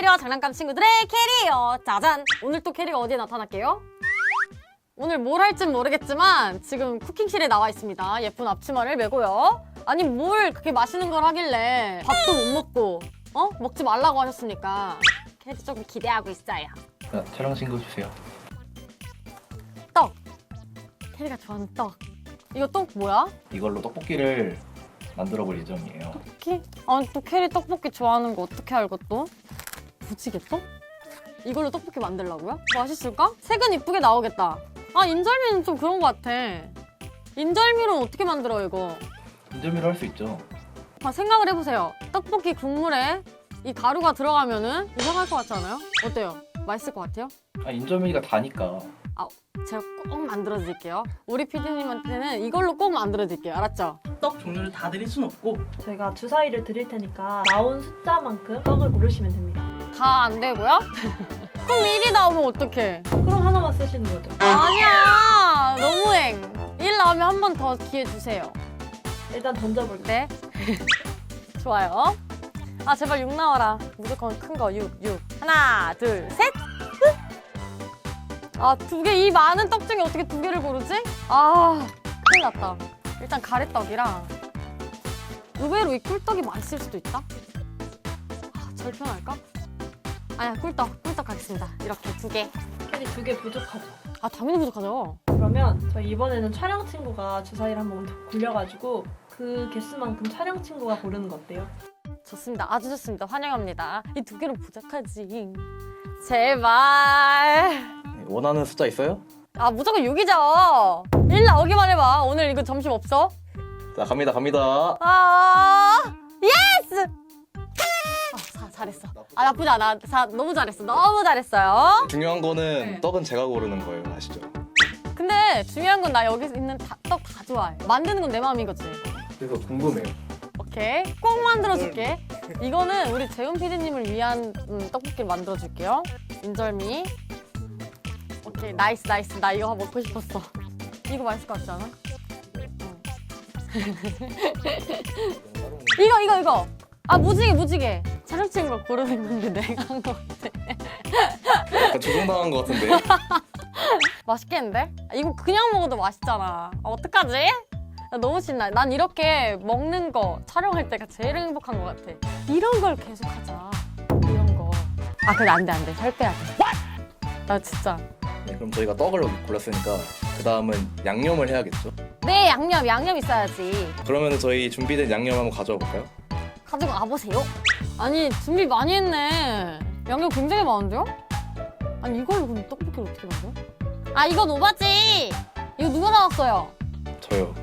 캐리와 장난감 친구들의 캐리어 짜잔 오늘 또 캐리가 어디에 나타날게요? 오늘 뭘 할진 모르겠지만 지금 쿠킹실에 나와 있습니다 예쁜 앞치마를 메고요 아니 뭘 그렇게 맛있는 걸 하길래 밥도 못 먹고 어? 먹지 말라고 하셨으니까 캐리 조금 기대하고 있어요 자, 촬영 신고 주세요. 떡 캐리가 좋아하는 떡 이거 떡 뭐야? 이걸로 떡볶이를 만들어 볼 예정이에요. 떡볶이? 아니 또 캐리 떡볶이 좋아하는 거 어떻게 알고 또? 부치겠어? 이걸로 떡볶이 만들라고요? 맛있을까? 색은 이쁘게 나오겠다. 아 인절미는 좀 그런 거 같아. 인절미는 어떻게 만들어 이거? 인절미로 할 수 있죠. 아, 생각을 해보세요. 떡볶이 국물에 이 가루가 들어가면은 이상할 것 같지 않아요? 어때요? 맛있을 것 같아요? 아, 인절미가 다니까. 제가 꼭 만들어 드릴게요. 우리 피디님한테는 이걸로 꼭 만들어 드릴게요. 알았죠? 떡 종류를 다 드릴 순 없고 저희가 주사위를 드릴 테니까 나온 숫자만큼 떡을 고르시면 됩니다. 다 안 되고요? 그럼 1이 나오면 어떡해? 그럼 하나만 쓰시는 거죠. 아니야 너무행 1 나오면 한 번 더 기회 주세요 일단 던져볼게요. 네 좋아요 아 제발 6 나와라 무조건 큰 거 6 6 하나 둘 셋 아 두 개 이 많은 떡 중에 어떻게 두 개를 고르지? 아 큰일 났다 일단 가래떡이랑 의외로 이 꿀떡이 맛있을 수도 있다 아, 절 편할까? 아니야 꿀떡 꿀떡 가겠습니다 이렇게 두개아 캐리 두개 부족하죠. 당연히 부족하죠 그러면 저희 이번에는 촬영 친구가 주사위를 한번 굴려가지고 그 개수만큼 촬영 친구가 고르는 거 어때요? 좋습니다. 아주 좋습니다. 환영합니다. 이 두 개는 부족하지. 제발. 네, 원하는 숫자 있어요? 아 무조건 6이죠. 1 나오기만 해봐. 오늘 이거 점심 없어? 자, 갑니다, 갑니다. 아 예스. 아 사, 잘했어. 아 나쁘지 않아. 사, 너무 잘했어. 너무 잘했어요. 중요한 거는 네. 떡은 제가 고르는 거예요. 아시죠? 근데 중요한 건 나 여기 있는 떡 다 좋아해. 만드는 건 내 마음인 거지. 그래서 궁금해요. 오케이. 꼭 만들어줄게. 이거는 우리 재훈 PD님을 위한 음, 떡볶이를 만들어줄게요. 인절미. 오케이. 나이스, 나이스. 나 이거 먹고 싶었어. 이거 맛있을 것 같지 않아? 응. 이거, 이거, 이거. 아, 무지개, 무지개. 촬영찍은 걸 고르는 건데 내가 한 거 같아. 약간 조종당한 것 같은데. 맛있겠는데? 아, 이거 그냥 먹어도 맛있잖아. 아, 어떡하지? 나 너무 신나. 난 이렇게 먹는 거 촬영할 때가 제일 행복한 것 같아. 이런 걸 계속 하자. 이런 거. 아, 근데 안 돼, 안 돼. 살 빼야 돼. 나 진짜. 네, 그럼 저희가 떡을 골랐으니까 그 다음은 양념을 해야겠죠? 네, 양념, 양념 있어야지. 그러면 저희 준비된 양념 한번 가져와 볼까요? 가지고 와보세요. 아니, 준비 많이 했네. 양념 굉장히 많은데요? 아니, 이걸로 그럼 떡볶이를 어떻게 만들어? 아, 이건 오바지! 이거 누가 나왔어요? 저요.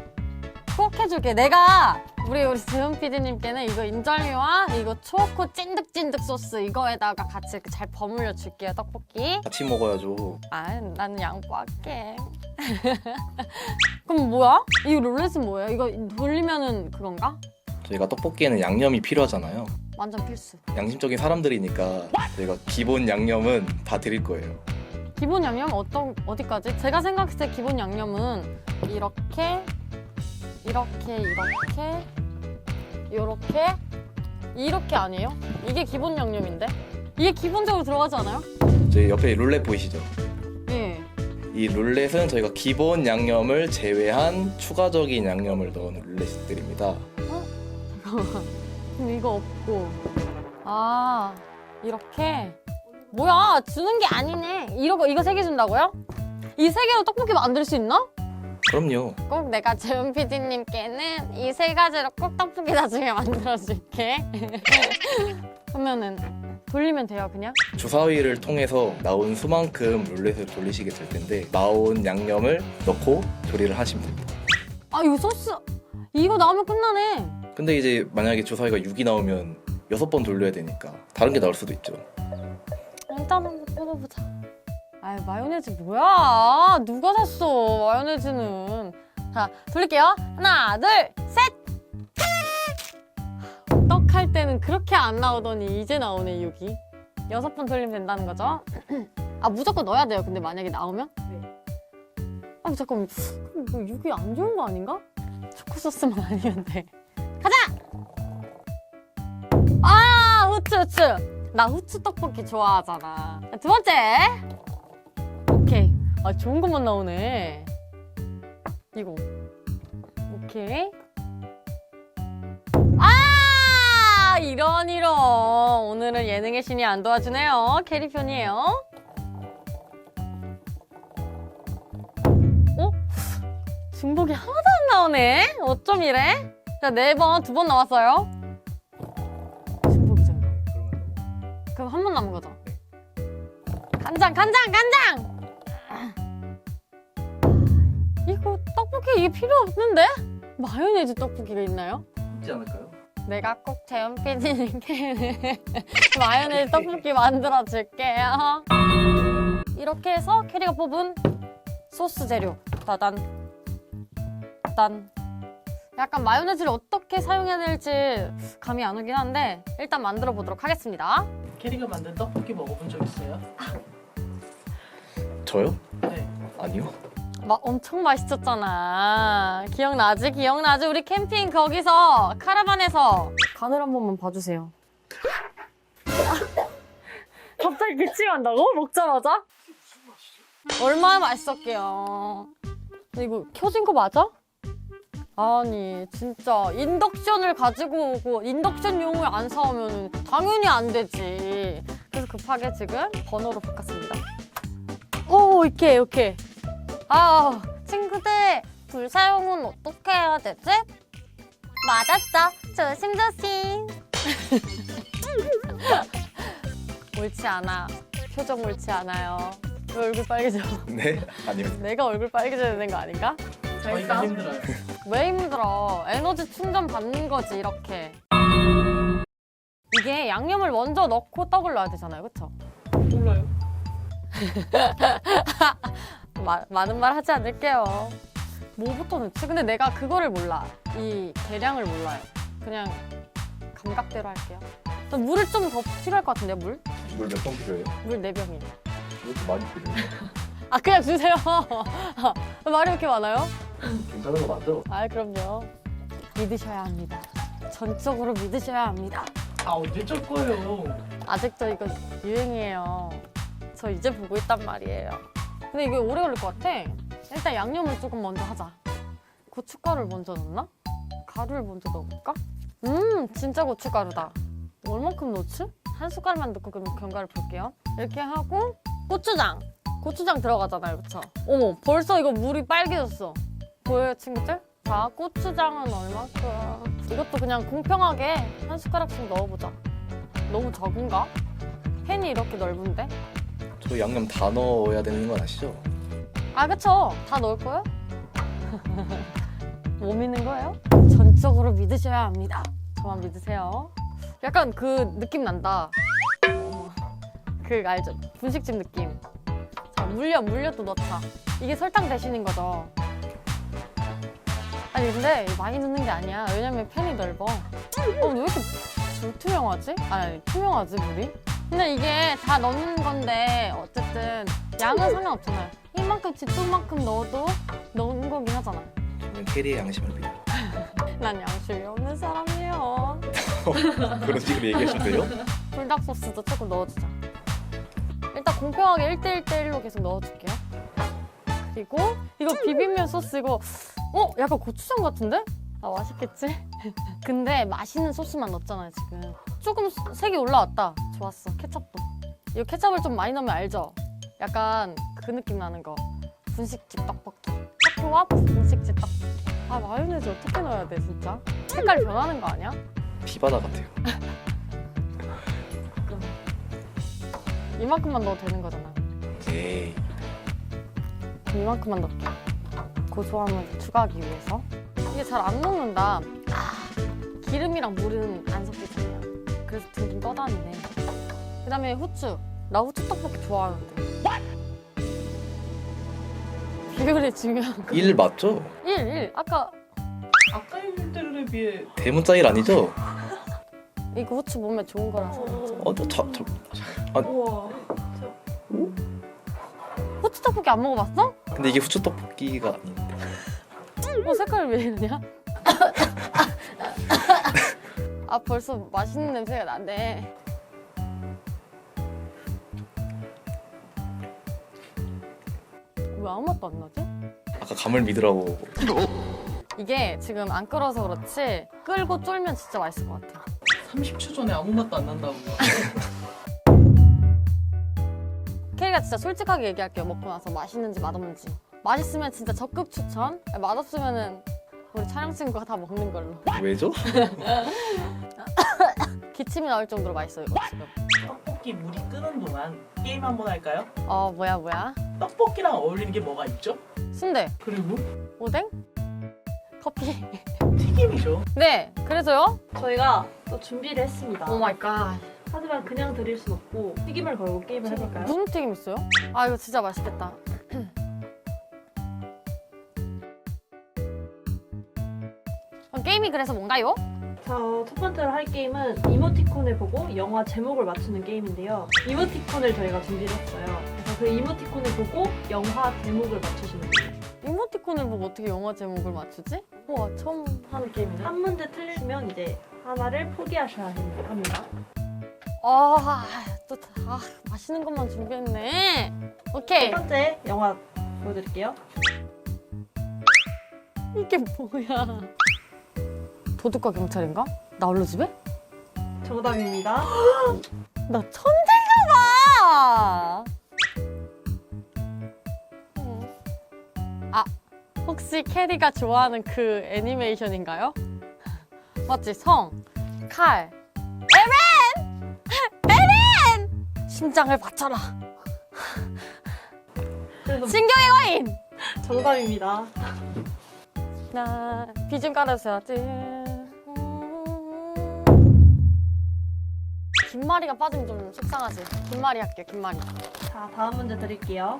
꼭 해줄게. 내가 우리 우리 재현 PD님께는 이거 인절미와 이거 초코 찐득찐득 소스 이거에다가 같이 이렇게 잘 버무려 줄게요. 떡볶이. 같이 먹어야죠. 아, 나는 양보할게. 그럼 뭐야? 이 롤렛은 뭐예요? 이거 돌리면은 그건가? 저희가 떡볶이에는 양념이 필요하잖아요. 완전 필수. 양심적인 사람들이니까 저희가 기본 양념은 다 드릴 거예요. 기본 양념 어떤 어디까지? 제가 생각했을 때 기본 양념은 이렇게 이렇게 이렇게 이렇게 이렇게 아니에요? 이게 기본 양념인데? 이게 기본적으로 들어가지 않아요? 저희 옆에 룰렛 보이시죠? 예. 이 룰렛은 저희가 기본 양념을 제외한 추가적인 양념을 넣은 룰렛들입니다. 그럼 이거 없고 아 이렇게 뭐야 주는 게 아니네 이거 이거 세 개 준다고요? 이 세 개로 떡볶이 만들 수 있나? 그럼요. 꼭 내가 재훈 PD님께는 이 세 가지로 꼭 떡볶이 나중에 만들어줄게 그러면은 돌리면 돼요 그냥? 주사위를 통해서 나온 수만큼 룰렛을 돌리시게 될 텐데 나온 양념을 넣고 조리를 하시면 됩니다. 아 이거 소스 이거 나오면 끝나네 근데 이제 만약에 주사위가 6이 나오면 6번 돌려야 되니까 다른 게 나올 수도 있죠. 일단 한번 뽑아보자. 아유 마요네즈 뭐야? 누가 샀어 마요네즈는? 자 돌릴게요. 하나 둘 셋! 떡 할 때는 그렇게 안 나오더니 이제 나오네 6이. 여섯 번 돌리면 된다는 거죠? 아 무조건 넣어야 돼요 근데 만약에 나오면? 아 잠깐 이거 6이 안 좋은 거 아닌가? 초코 소스만 아니면 돼 가자 아 후추 후추 나 후추 떡볶이 좋아하잖아. 두 번째. 오케이. 아 좋은 것만 나오네. 이거. 오케이. 아 이런 이런. 오늘은 예능의 신이 안 도와주네요. 캐리 편이에요. 어? 중복이 하나도 안 나오네. 어쩜 이래? 자, 네 번, 두 번 나왔어요. 중복이잖아. 그럼 한 번 남은 거죠? 간장, 간장, 간장! 아. 이거 떡볶이 이게 필요 없는데? 마요네즈 떡볶이가 있나요? 있지 않을까요? 내가 꼭 재현 PD님께 마요네즈 떡볶이 만들어 줄게요. 이렇게 해서 캐리가 뽑은 소스 재료 따단 딴 약간 마요네즈를 어떻게 사용해야 될지 감이 안 오긴 한데 일단 만들어 보도록 하겠습니다. 캐리가 만든 떡볶이 먹어본 적 있어요? 저요? 네. 아니요. 막 엄청 맛있었잖아. 기억나지? 기억나지? 우리 캠핑 거기서 카라반에서 간을 한 번만 봐주세요. 갑자기 기침한다고? 먹자마자? 얼마나 맛있었게요. 근데 이거 켜진 거 맞아? 아니 진짜 인덕션을 가지고 오고 인덕션용을 안 사오면 당연히 안 되지. 그래서 급하게 지금 번호로 바꿨습니다. 오 이렇게 이렇게 아, 친구들, 불 사용은 어떻게 해야 되지? 맞았어. 조심조심. 옳지 않아. 표정 옳지 않아요. 왜 얼굴 빨개져? 네? 아니요. 내가 얼굴 빨개져야 되는 거 아닌가? 저희가 힘들어요. 왜 힘들어? 에너지 충전 받는 거지, 이렇게. 이게 양념을 먼저 넣고 떡을 넣어야 되잖아요, 그쵸? 몰라요. 마, 많은 말 하지 않을게요. 뭐부터 넣지? 근데 내가 그거를 몰라. 이 계량을 몰라요. 그냥 감각대로 할게요. 저 물을 좀 더 필요할 것 같은데요, 물? 물 몇 번 필요해요? 물 4병이. 왜 이렇게 많이 필요해요? 아, 그냥 주세요. 말이 이렇게 많아요? 괜찮은 거 맞죠? 아, 그럼요. 믿으셔야 합니다. 전적으로 믿으셔야 합니다. 아 언제 쩔 거예요? 아직도 이거 유행이에요. 저 이제 보고 있단 말이에요. 근데 이게 오래 걸릴 것 같아. 일단 양념을 조금 먼저 하자. 고춧가루를 먼저 넣나? 가루를 먼저 넣어볼까? 음, 진짜 고춧가루다. 얼만큼 넣지? 한 숟갈만 넣고 그럼 견과를 볼게요. 이렇게 하고 고추장. 고추장 들어가잖아요, 그쵸? 어머, 벌써 이거 물이 빨개졌어. 보여요, 친구들? 자, 고추장은 얼만큼? 이것도 그냥 공평하게 한 숟가락씩 넣어보자. 너무 적은가? 팬이 이렇게 넓은데? 저 양념 다 넣어야 되는 건 아시죠? 아 그쵸 다 넣을 거예요? 뭐 믿는 거예요? 전적으로 믿으셔야 합니다 저만 믿으세요 약간 그 느낌 난다 그 알죠? 분식집 느낌 자 물엿 물엿도 넣자 이게 설탕 대신인 거죠 아니 근데 많이 넣는 게 아니야 왜냐면 팬이 넓어 어 왜 이렇게 불투명하지? 아니 투명하지 물이? 근데 이게 다 넣는 건데 어쨌든 양은 상관없잖아요. 이만큼 집중만큼 넣어도 넣은 거긴 하잖아. 저는 캐리의 양심을 믿어요. 난 양심이 없는 사람이에요. 그런 식으로 얘기하시면 돼요? 불닭 소스도 조금 넣어주자. 공평하게 1대1대1로 계속 넣어줄게요. 그리고 이거 비빔면 소스 이거 어? 약간 고추장 같은데? 아 맛있겠지? 근데 맛있는 소스만 넣었잖아요 지금. 조금 색이 올라왔다. 좋았어. 케첩도. 이거 케첩을 좀 많이 넣으면 알죠? 약간 그 느낌 나는 거. 분식집 떡볶이. 학교와 분식집 떡볶이. 아 마요네즈 어떻게 넣어야 돼 진짜? 색깔 변하는 거 아니야? 피바다 같아요. 이만큼만 넣어도 되는 거잖아. 에이. 이만큼만 넣을게. 고소함을 추가하기 위해서. 이게 잘 안 녹는다. 아, 기름이랑 물은 안 섞이잖아요. 그래서 둥둥 떠다니네. 그 다음에 후추. 나 후추 떡볶이 좋아하는데. 비율이 중요한 거. 1 맞죠? 1, 1. 아까 아까 있는 때에 비해 대문자 1 아니죠? 이거 후추 몸에 좋은 거라서. 어, 저, 저, 저, 아. 우와. 진짜. 후추 떡볶이 안 먹어봤어? 근데 이게 후추 떡볶이가 아닌데. 어 색깔 왜 이러냐? 아 벌써 맛있는 냄새가 나네. 왜 아무 맛도 안 나지? 아까 감을 믿으라고. 이게 지금 안 끓어서 그렇지 끓고 쫄면 진짜 맛있을 것 같아. 30초 전에 아무 맛도 안 난다고. 케이가 진짜 솔직하게 얘기할게요. 먹고 나서 맛있는지 맛없는지. 맛있으면 진짜 적극 추천. 맛없으면은 우리 촬영 친구가 다 먹는 걸로. 왜죠? 기침이 나올 정도로 맛있어요 이거 지금. 떡볶이 물이 끓는 동안 게임 한번 할까요? 어 뭐야 뭐야? 떡볶이랑 어울리는 게 뭐가 있죠? 순대, 그리고 오뎅, 커피. 튀김이죠. 네, 그래서요? 저희가 또 준비를 했습니다. 오 마이 갓. 하지만 그냥 드릴 순 없고 튀김을 걸고 게임을 해볼까요? 무슨 튀김 있어요? 아 이거 진짜 맛있겠다. 그럼 게임이 그래서 뭔가요? 자, 첫 번째로 할 게임은 이모티콘을 보고 영화 제목을 맞추는 게임인데요. 이모티콘을 저희가 준비를 했어요. 그래서 그 이모티콘을 보고 영화 제목을 맞추시면 돼요. 이모티콘을 보고 어떻게 영화 제목을 맞추지? 우와 처음 하는 게임이네. 한 문제 틀리시면 이제 하나를 포기하셔야 합니다. 아, 또 아, 맛있는 것만 준비했네. 오케이. 첫 번째 영화 보여드릴게요. 이게 뭐야? 도둑과 경찰인가? 나 홀로 집에? 정답입니다. 나 천재인가 봐. 음. 아, 혹시 캐리가 좋아하는 그 애니메이션인가요? 맞지? 성, 칼, 에렌! 심장을 바쳐라. 신경의 거인! 정답입니다. 나 비좀 깔아줘야지. 김말이가 빠지면 좀 속상하지. 김말이 할게요, 김말이. 자, 다음 문제 드릴게요.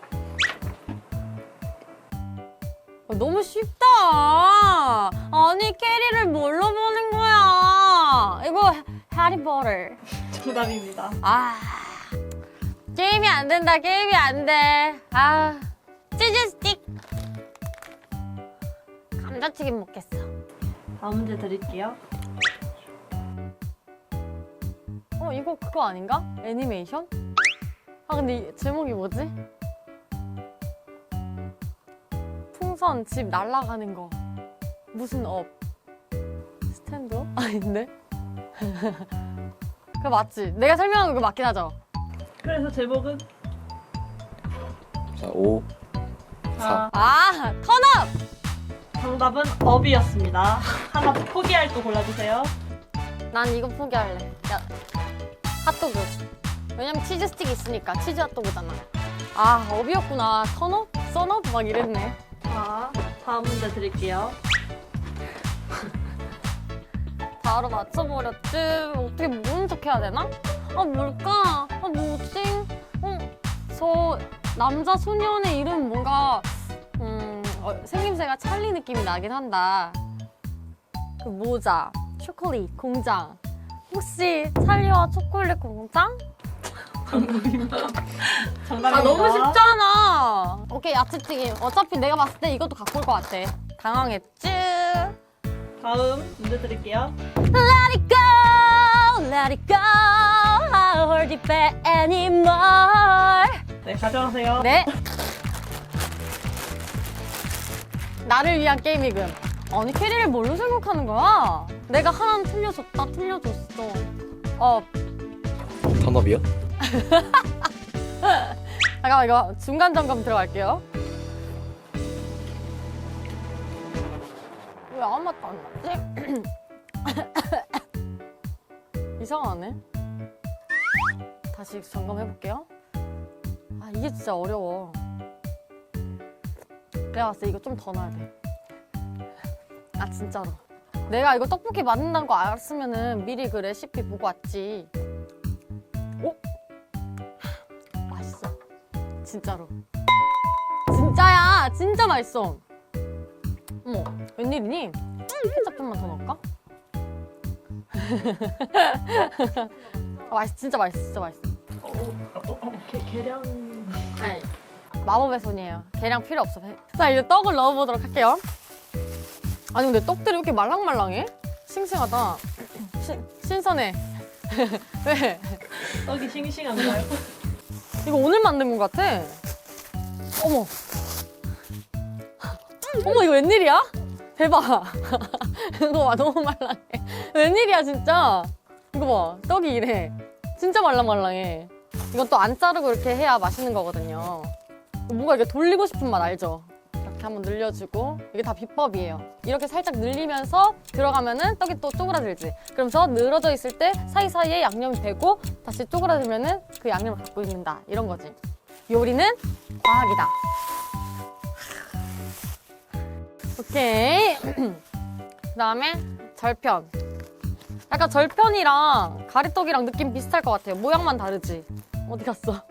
어, 너무 쉽다. 아니, 캐리를 뭘로 보는 거야? 이거 해리포터. 정답입니다. 아, 게임이 안 된다, 게임이 안 돼. 아, 치즈 스틱. 감자튀김 먹겠어. 다음 문제 드릴게요. 어, 이거 그거 아닌가? 애니메이션? 아, 근데 이 제목이 뭐지? 풍선 집 날아가는 거. 무슨 업? 스탠드업? 아닌데? 그거 맞지? 내가 설명한 거 맞긴 하죠? 그래서 제목은 자 5 4 아, 턴업! 정답은 업이었습니다. 하나 포기할 거 골라주세요. 난 이거 포기할래. 야, 핫도그. 왜냐면 치즈 스틱 있으니까 치즈 핫도그잖아. 아, 업이었구나. 턴업? 썬업? 막 이랬네. 자, 다음 문제 드릴게요. 바로 맞춰버렸지. 어떻게 모른 척 해야 되나? 아, 뭘까? 아, 뭐지? 어, 저 남자 소년의 이름 뭔가, 음, 어, 생김새가 찰리 느낌이 나긴 한다. 그 모자, 초콜릿, 공장. 혹시 찰리와 초콜릿 공장? 정답입니다. 아, 너무 쉽잖아. 오케이, 야채튀김. 어차피 내가 봤을 때 이것도 갖고 올 것 같아. 당황했지? 다음 문제 드릴게요. Let it go, let it go. I hold it back anymore. 네, 가져가세요. 네. 나를 위한 게임이금. 아니 캐리를 뭘로 생각하는 거야? 내가 하나는 틀려줬다, 틀려줬어. 어, 턴업이요? 잠깐만 이거 중간 점검 들어갈게요. 왜 아무 맛도 안 나지? 이상하네. 다시 점검해 볼게요. 아 이게 진짜 어려워. 때 이거 좀 더 넣어야 돼. 아 진짜로. 내가 이거 떡볶이 만든다는 거 알았으면은 미리 그 레시피 보고 왔지. 오? 맛있어. 진짜로. 진짜야. 진짜 맛있어. 어머, 웬일이니? 케첩 좀만 더 넣을까? 아, 맛있, 진짜 맛있어. 진짜 맛있어. 게, 계량. 아니, 마법의 손이에요. 계량 필요 없어. 자, 이제 떡을 넣어보도록 할게요. 아니, 근데 떡들이 왜 이렇게 말랑말랑해? 싱싱하다. 신, 신선해. 왜? 떡이 싱싱한가요? 이거 오늘 만든 것 같아. 어머. 어머 이거 웬일이야? 대박. 이거 봐 너무 말랑해. 웬일이야 진짜. 이거 봐 떡이 이래. 진짜 말랑말랑해. 이건 또 안 자르고 이렇게 해야 맛있는 거거든요. 뭔가 이렇게 돌리고 싶은 맛 알죠? 이렇게 한번 늘려주고 이게 다 비법이에요. 이렇게 살짝 늘리면서 들어가면은 떡이 또 쪼그라들지. 그러면서 늘어져 있을 때 사이사이에 양념이 배고 다시 쪼그라들면은 그 양념을 갖고 있는다. 이런 거지. 요리는 과학이다. 오케이. 그 다음에 절편. 약간 절편이랑 가래떡이랑 느낌 비슷할 것 같아요. 모양만 다르지. 어디 갔어?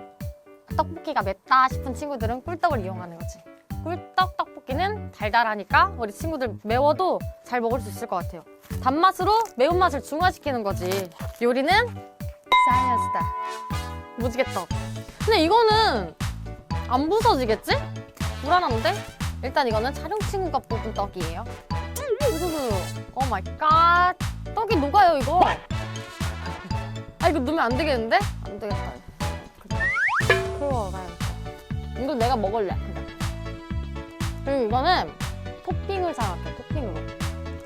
떡볶이가 맵다 싶은 친구들은 꿀떡을 이용하는 거지. 꿀떡 떡볶이는 달달하니까 우리 친구들 매워도 잘 먹을 수 있을 것 같아요. 단맛으로 매운맛을 중화시키는 거지. 요리는 사이언스다. 무지개떡. 근데 이거는 안 부서지겠지? 불안한데? 일단 이거는 촬영 친구가 뽑은 떡이에요. 우수수. 오 마이 갓. 이거. 아, 이거 넣으면 안 되겠는데? 안 되겠다. 그냥. 그러고 가야겠다. 이거 내가 먹을래. 그냥. 그리고 이거는 토핑을 생각해, 토핑으로.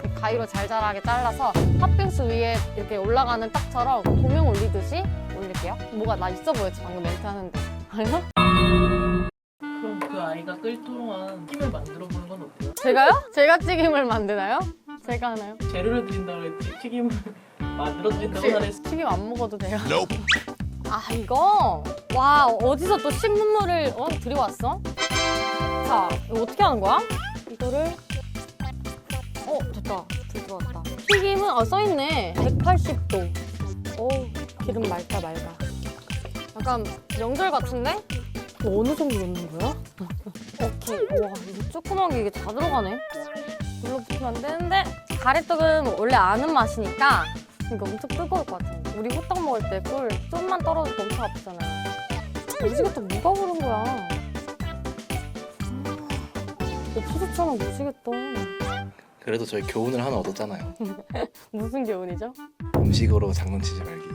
그 가위로 잘잘하게 잘라서 팥빙수 위에 이렇게 올라가는 떡처럼 고명 올리듯이 올릴게요. 뭐가 나 있어 보였지, 방금 멘트 하는데. 아니야? 그럼 그 아이가 끓 동안 튀김을 만들어 보는 건 어때요? 제가요? 제가 튀김을 만드나요? 제가 하나요? 재료를 드린다고 했지 튀김을 만들어 드린다고 하랬어. 튀김 안 먹어도 돼요? 아 이거 와 어디서 또 식문물을 어 들여왔어? 자 이거 어떻게 하는 거야? 이거를 어 됐다 불 들어왔다 튀김은 아 써있네 180도 오 기름 맑다 맑아 약간 명절 같은데? 이거 어느 정도 넣는 거야? 오케이 와 이거 조그만 게 이게 다 들어가네 눌러붙으면 안 되는데 가래떡은 원래 아는 맛이니까 이거 엄청 뜨거울 것 같아. 우리 호떡 먹을 때 꿀 좀만 떨어져도 엄청 아프잖아요. 무지개떡 누가 부른 거야? 아, 없어졌잖아 무지개떡. 그래도 저희 교훈을 하나 얻었잖아요. 무슨 교훈이죠? 음식으로 장난치지 말기.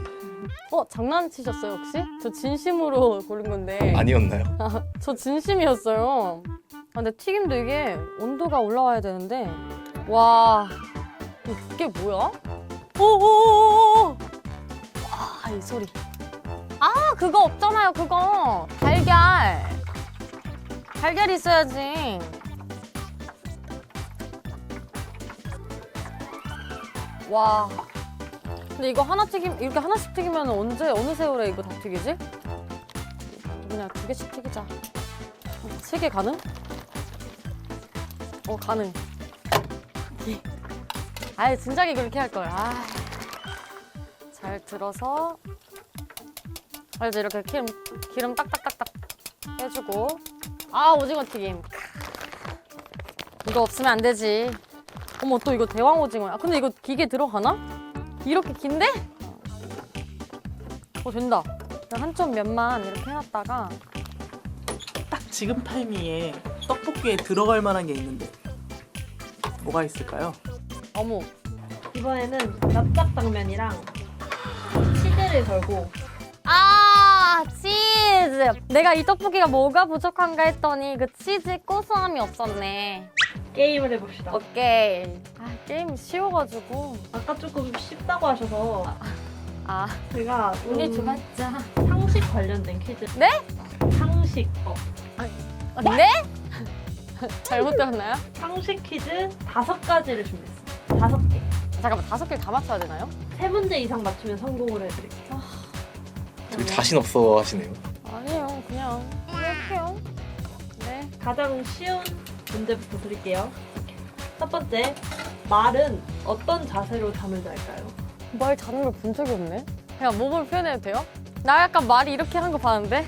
어 장난치셨어요 혹시? 저 진심으로 고른 건데. 아니었나요? 저 진심이었어요. 아, 근데 튀김도 이게 온도가 올라와야 되는데 와 이게 뭐야? 오오오오! 와이 소리. 아 그거 없잖아요 그거 달걀. 달걀 있어야지. 와. 근데 이거 하나 튀김 이렇게 하나씩 튀기면 언제 어느 세월에 이거 다 튀기지? 그냥 두 개씩 튀기자. 세 개 가능? 어 가능. 예. 아이 진작에 그렇게 할 걸. 아. 잘 들어서 알지 이렇게 기름 기름 딱딱딱딱 해주고 아 오징어 튀김. 이거 없으면 안 되지. 어머 또 이거 대왕 오징어야. 근데 이거 기계 들어가나? 이렇게 긴데? 어 된다. 그냥 한쪽 면만 이렇게 해놨다가 딱 지금 타이밍에 떡볶이에 들어갈 만한 게 있는데 뭐가 있을까요? 어머 이번에는 납작당면이랑 치즈를 걸고 아 치즈 내가 이 떡볶이가 뭐가 부족한가 했더니 그 치즈 고소함이 없었네 게임을 해봅시다. 오케이 아 게임 쉬워가지고 아까 조금 쉽다고 하셔서 아 제가 운이 좀 좋았자 상식 관련된 퀴즈. 네? 상식법. 아, 네? 잘못 들었나요? 상식 퀴즈 다섯 가지를 준비했어요. 다섯 개. 잠깐만 다섯 개를 다 맞춰야 되나요? 세 문제 이상 맞추면 성공을 해드릴게요. 되게 자신 없어 하시네요. 아니에요 그냥 할게요 네 가장 쉬운 문제부터 드릴게요. 첫 번째, 말은 어떤 자세로 잠을 잘까요? 말 자는 걸 본 적이 없네 그냥 몸을 표현해도 돼요? 나 약간 말이 이렇게 하는 거 봤는데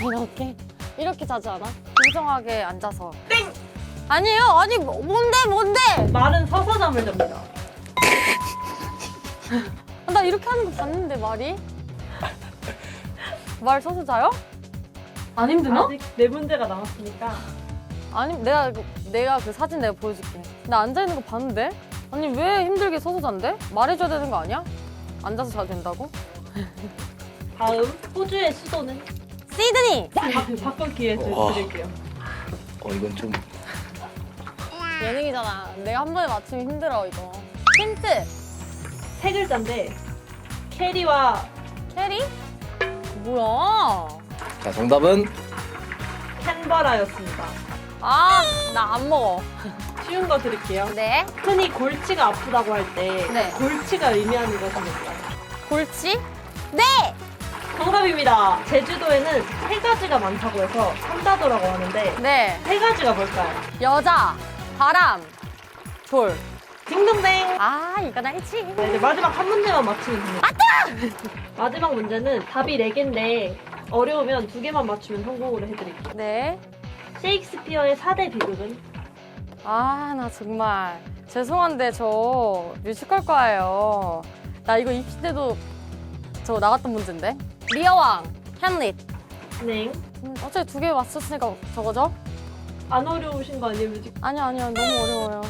이렇게 이렇게 자지 않아? 공정하게 앉아서 땡! 아니에요 아니 뭐- 뭔데 뭔데 말은 서서 잠을 잡니다. 아, 나 이렇게 하는 거 봤는데 말이 말 서서 자요? 안 힘드나? 아직 네 문제가 남았으니까 아니 내가 그- 내가 그 사진 내가 보여줄게 나 앉아 있는 거 봤는데 아니 왜 힘들게 서서 잔대? 말해줘야 되는 거 아니야? 앉아서 자도 된다고? 다음 호주의 수도는 시드니 바, 바꿀 기회 드- 와. 드릴게요. 어 이건 좀 예능이잖아. 내가 한 번에 맞추면 힘들어 이거. 힌트. 세 글자인데 캐리와 캐리? 뭐야? 자 정답은 캔버라였습니다. 아, 나 안 먹어. 쉬운 거 드릴게요. 네. 흔히 골치가 아프다고 할 때 네. 골치가 의미하는 것은 뭘까요? 골치? 네. 정답입니다. 제주도에는 세 가지가 많다고 해서 삼다도라고 하는데 네. 세 가지가 뭘까요? 여자, 바람, 돌. 딩동댕. 아, 이건 알지. 네, 이제 마지막 한 문제만 맞추면 됩니다. 마지막 문제는 답이 네 개인데 어려우면 두 개만 맞추면 성공으로 해드릴게요. 네. 셰익스피어의 4대 비극은 아, 나 정말 죄송한데 저 뮤지컬 과예요. 나 이거 입시 때도 저 나갔던 문제인데. 리어왕, 햄릿. 네. 음, 어차피 두 개 맞췄으니까 저거죠? 안 어려우신 거 아니에요, 뮤직? 아니야, 아니야. 너무 어려워요.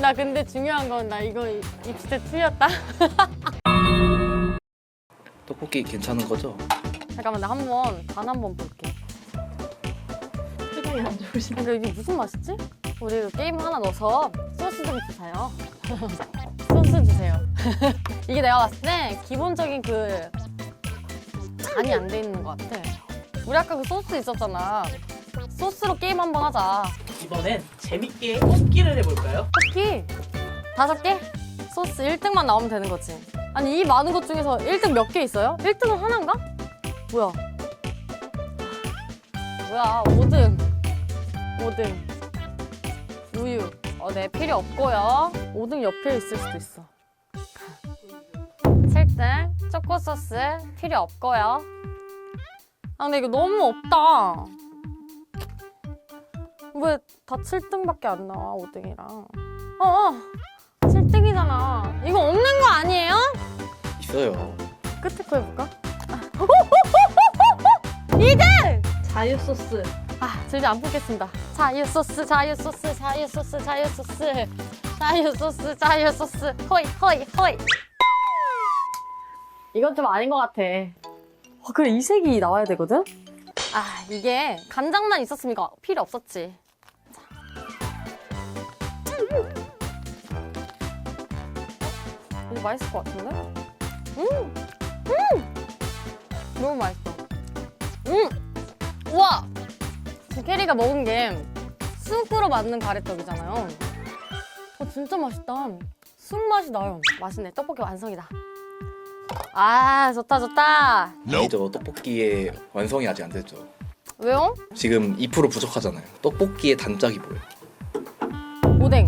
나 근데 중요한 건 나 이거 입시 때 틀렸다. 떡볶이 괜찮은 거죠? 잠깐만, 나 한 번, 단한번 볼게. 표정이 안 좋으신데. 근데 이게 무슨 맛이지? 우리 게임 하나 넣어서 소스 좀 주세요. 소스 주세요. 이게 내가 봤을 때 기본적인 그 간이 안 돼 있는 것 같아. 우리 아까 그 소스 있었잖아. 소스로 게임 한번 하자. 이번엔 재밌게 뽑기를 해볼까요? 쿠키 다섯 개? 소스 1등만 나오면 되는 거지. 아니 이 많은 것 중에서 1등 몇 개 있어요? 1등은 하나인가? 뭐야? 뭐야 5등 5등 우유 어, 네 필요 없고요 5등 옆에 있을 수도 있어 7등 초코 소스 필요 없고요 아 근데 이거 너무 없다 왜 다 7등밖에 안 나와 5등이랑 어, 7등이잖아. 이거 없는 거 아니에요? 있어요. 끝에 거 해볼까? 아. 2등! 자유 소스. 아, 절대 안 뽑겠습니다. 자유 소스, 자유 소스, 자유 소스, 자유 소스, 자유 소스, 자유 소스, 호이, 호이, 호이. 이건 좀 아닌 것 같아. 아, 그래, 이 색이 나와야 되거든? 아, 이게 간장만 있었으면 이거 필요 없었지. 이거 맛있을 것 같은데? 음! 음! 너무 맛있어. 음! 우와! 지금 캐리가 먹은 게 쑥으로 만든 가래떡이잖아요. 어, 진짜 맛있다. 쑥 맛이 나요. 맛있네. 떡볶이 완성이다. 아, 좋다, 좋다. 아니죠. 떡볶이의 완성이 아직 안 됐죠. 왜요? 지금 2% 부족하잖아요. 떡볶이의 단짝이 뭐예요? 오뎅.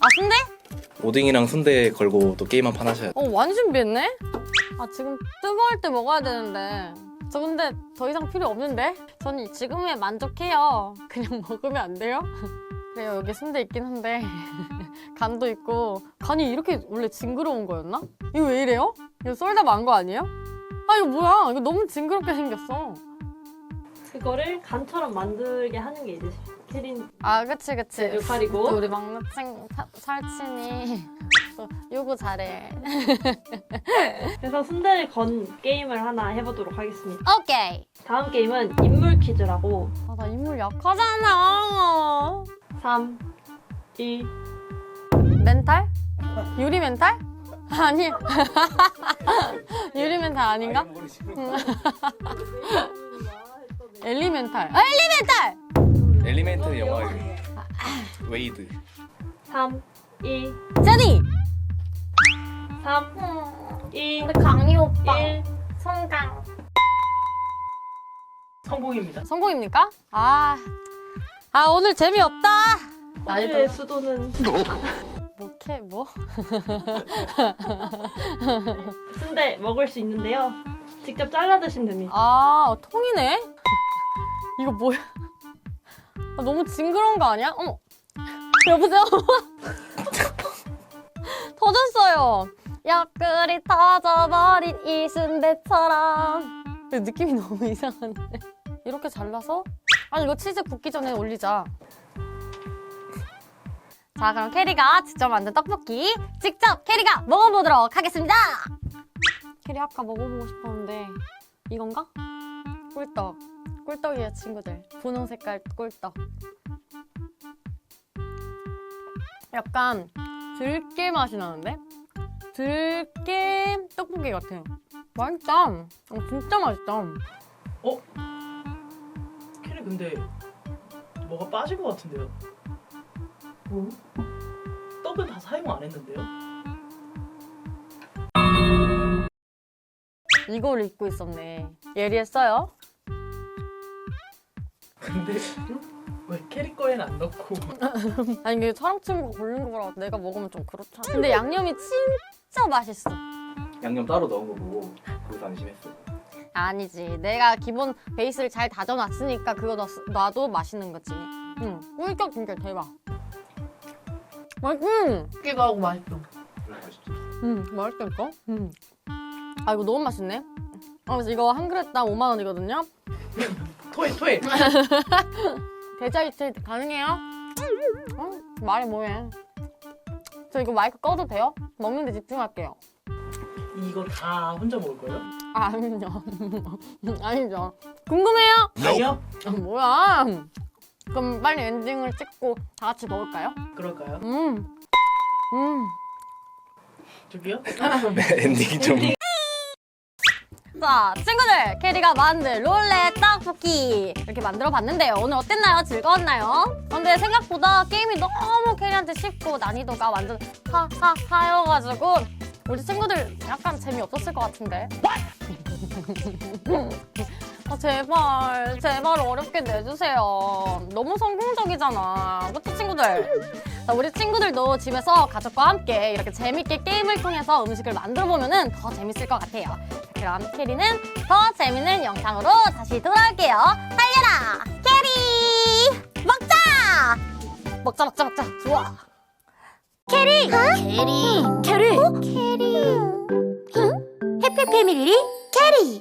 아, 순대? 오뎅이랑 순대 걸고 또 게임 한 판 하셔야 돼요. 어, 많이 준비했네? 아, 지금 뜨거울 때 먹어야 되는데. 저 근데 더 이상 필요 없는데? 저는 지금에 만족해요. 그냥 먹으면 안 돼요? 그래요, 여기 순대 있긴 한데. 간도 있고. 간이 이렇게 원래 징그러운 거였나? 이거 왜 이래요? 이거 썰다 만 거 아니에요? 아, 이거 뭐야? 이거 너무 징그럽게 생겼어. 그거를 간처럼 만들게 하는 게 이제 캐린 아, 그치, 그치. 또 역할이고 우리 막내 친, 사- 살친이 또 요거 잘해. 그래서 순대를 건 게임을 하나 해보도록 하겠습니다. 오케이. 다음 게임은 인물 퀴즈라고 아, 나 인물 약하잖아. 3, 2, 멘탈? 유리 멘탈? 아니. 유리 멘탈 아닌가? 엘리멘탈. 아, 엘리멘탈! 엘리멘트 영화의 웨이드. 3, 2, 제니! 3, 2, 우리 강희 오빠. 1. 성강. 성공입니다. 성공입니까? 아. 아, 오늘 재미없다. 오늘의 수도는 뭐, 캐, 뭐? 순대 먹을 수 있는데요. 직접 잘라 드시면 됩니다. 아, 통이네? 이거 뭐야? 아, 너무 징그러운 거 아니야? 어머. 여보세요? 터졌어요. 옆구리 터져버린 이순대처럼. 느낌이 너무 이상한데. 이렇게 잘라서? 아니, 이거 치즈 굽기 전에 올리자. 자, 그럼 캐리가 직접 만든 떡볶이 직접 캐리가 먹어보도록 하겠습니다. 캐리 아까 먹어보고 싶었는데 이건가? 꿀떡. 꿀떡이에요 친구들 분홍 색깔 꿀떡 약간 들깨 맛이 나는데? 들깨 떡볶이 같아요 맛있다 어, 진짜 맛있다 어? 캐리 근데 뭐가 빠진 것 같은데요? 뭐? 떡은 다 사용 안 했는데요? 이걸 입고 있었네 예리했어요? 근데 왜 캐리 거에는 안 넣고 아니 이게 사람 친구가 고른 거라 내가 먹으면 좀 그렇잖아 근데 양념이 진짜 맛있어 양념 따로 넣은 거 보고 거기서 안심했어요. 아니지. 내가 기본 베이스를 잘 다져놨으니까 그거 넣, 놔도 맛있는 거지. 응. 꿀떡 진짜 대박. 맛있음. 끼가 하고 맛있어 맛있죠. 응, 맛있다니까? 응. 아, 이거 너무 맛있네. 아, 그래서 이거 한 그릇당 5만 원이거든요. 토해 토해 계좌 이체 가능해요? 어? 말이 뭐해. 저 이거 마이크 꺼도 돼요? 먹는데 집중할게요. 이거 다 혼자 먹을 거예요? 아, 아니죠. 아니죠. 궁금해요? 아니요? 아, 뭐야. 그럼 빨리 엔딩을 찍고 다 같이 먹을까요? 그럴까요? 음. 음. 저기요? 네, 엔딩 좀. 자, 친구들, 캐리가 만든 롤렛 떡볶이 이렇게 만들어 봤는데요. 오늘 어땠나요? 즐거웠나요? 근데 생각보다 게임이 너무 캐리한테 쉽고 난이도가 완전 하하하여가지고 우리 친구들 약간 재미없었을 것 같은데. 아, 제발, 제발 어렵게 내주세요. 너무 성공적이잖아. 그치, 친구들? 자, 우리 친구들도 집에서 가족과 함께 이렇게 재밌게 게임을 통해서 음식을 만들어보면 더 재밌을 것 같아요. 그럼 캐리는 더 재밌는 영상으로 다시 돌아올게요. 달려라! 캐리! 먹자! 먹자, 먹자, 먹자. 좋아. 캐리 캐리 캐리 캐리 해피 패밀리 캐리